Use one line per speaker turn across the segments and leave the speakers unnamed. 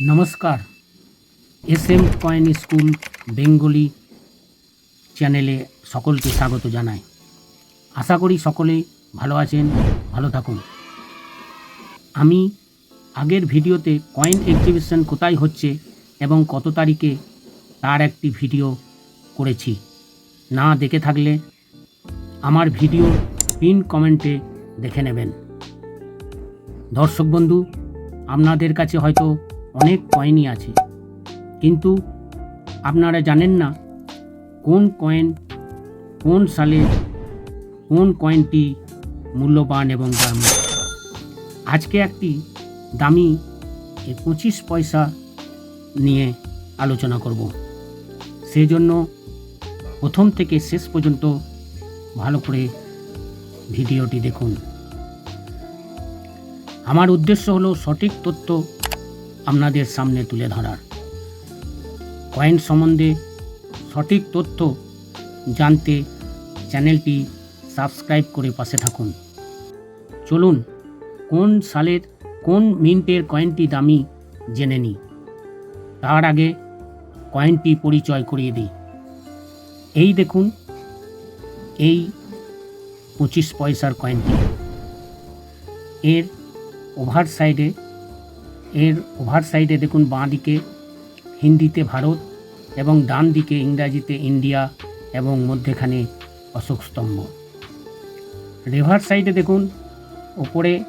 নমস্কার। S M coin school, Bengali চ্যানেলে সকলকে স্বাগত জানাই। আশা করি সকলে ভালো আছেন, ভালো থাকুন। আমি আগের ভিডিওতে কয়েন এক্সিবিশন কোথায় হচ্ছে এবং কত তারিখে তার একটি ভিডিও করেছি। না দেখে থাকলে আমার ভিডিও পিন কমেন্টে দেখে নেবেন। দর্শক বন্ধু, আপনাদের কাছে হয়তো অনেক কয়েনই আছে। কিন্তু আপনারা জানেন না কোন কয়েন কোন সালে কোন কয়েনটি মূল্যবান এবং দামি। আজকে একটি দামি পঁচিশ পয়সা নিয়ে আলোচনা করব। সেই জন্য প্রথম থেকে শেষ পর্যন্ত ভালো করে ভিডিওটি দেখুন। আমার উদ্দেশ্য হলো সঠিক তথ্য আপনাদের সামনে তুলে ধরার। কয়েন সম্বন্ধে সঠিক তথ্য জানতে চ্যানেলটি সাবস্ক্রাইব করে পাশে থাকুন। চলুন, কোন সালের কোন মিন্টের কয়েনটি দামি জেনে নিই। তার আগে কয়েনটি পরিচয় করিয়ে দিই। এই দেখুন, এই পঁচিশ পয়সার কয়েনটি। এর ওভার সাইডে এর ওভার সাইডে দেখুন বাঁ দিকে হিন্দিতে ভারত এবং ডান দিকে ইংরাজিতে ইন্ডিয়া এবং মধ্যেখানে অশোক স্তম্ভ। রেভার সাইডে দেখুন, ওপরে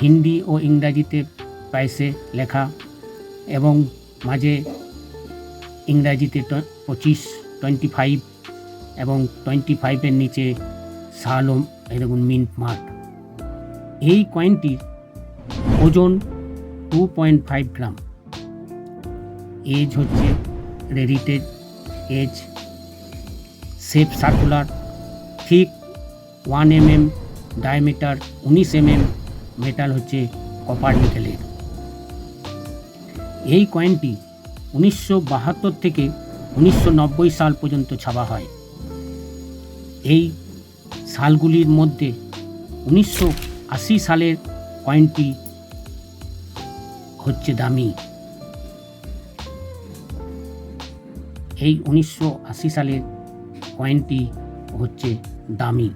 হিন্দি ও ইংরাজিতে প্রাইসে লেখা এবং মাঝে ইংরাজিতে পঁচিশ টোয়েন্টি ফাইভ এবং টোয়েন্টি ফাইভের নিচে এই দেখুন মিন্ট মার্ক। এই কয়েনটির ওজন two point five gram edge হচ্ছে রেডিটেড এজ শেপ সার্কুলার ঠিক ওয়ান এম এম ডায়ামিটার উনিশ এম এম মেটাল হচ্ছে কপার নিকেলের এই কয়েনটি উনিশশো বাহাত্তর থেকে উনিশশো নব্বই সাল পর্যন্ত ছাপা হয়। এই সালগুলির মধ্যে উনিশশো আশি সালের কয়েনটি হচ্ছে দামি। এই উনিশশো আশি সালের কয়েনটি হচ্ছে দামি।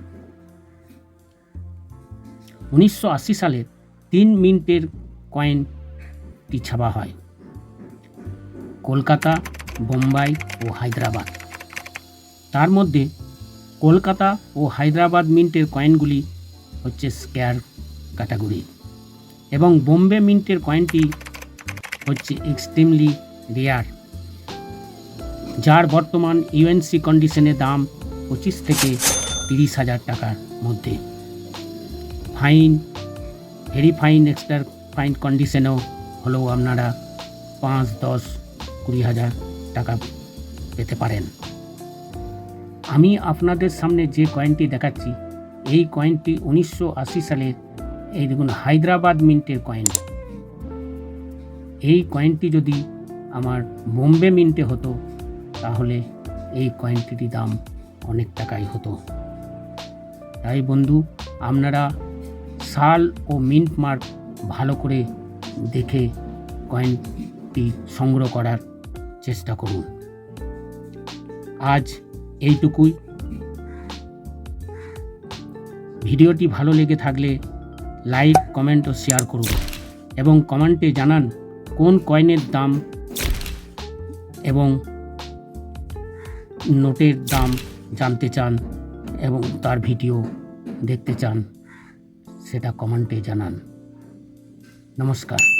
উনিশশো আশি সালের তিন মিনিটের কয়েনটি ছাপা হয়। কলকাতা, বোম্বাই ও হায়দ্রাবাদ। তার মধ্যে কলকাতা ও হায়দ্রাবাদ মিন্টের কয়েনগুলি হচ্ছে স্কোয়ার ক্যাটাগরি। এবং বোম্বে মিন্টের কয়েনটি হচ্ছে এক্সট্রিমলি রেয়ার যার বর্তমান ইউএনসি কন্ডিশনে দাম পঁচিশ থেকে তিরিশ হাজার টাকার মধ্যে। Fine very fine extra fine কন্ডিশনেও হলেও আপনারা পাঁচ, দশ, কুড়ি হাজার টাকা পেতে পারেন। আমি আপনাদের সামনে যে কয়েনটি দেখাচ্ছি, এই কয়েনটি উনিশশো আশি সালের এই দেখুন, হায়দ্রাবাদ মিন্টের কয়েন এই কয়েনটি যদি আমার বোম্বে মিন্টে হতো, তাহলে এই কয়েনটির দাম অনেক টাকাই হতো। তাই বন্ধু, আপনারা সাল ও মিন্ট মার্ক ভালো করে দেখে কয়েনটি সংগ্রহ করার চেষ্টা করুন। আজ এইটুকুই। ভিডিওটি ভালো লেগে থাকলে লাইক, কমেন্ট ও শেয়ার করুন। এবং কমেন্টে জানান কোন কয়েনের দাম এবং নোটের দাম জানতে চান এবং তার ভিডিও দেখতে চান, সেটা কমেন্টে জানান। নমস্কার।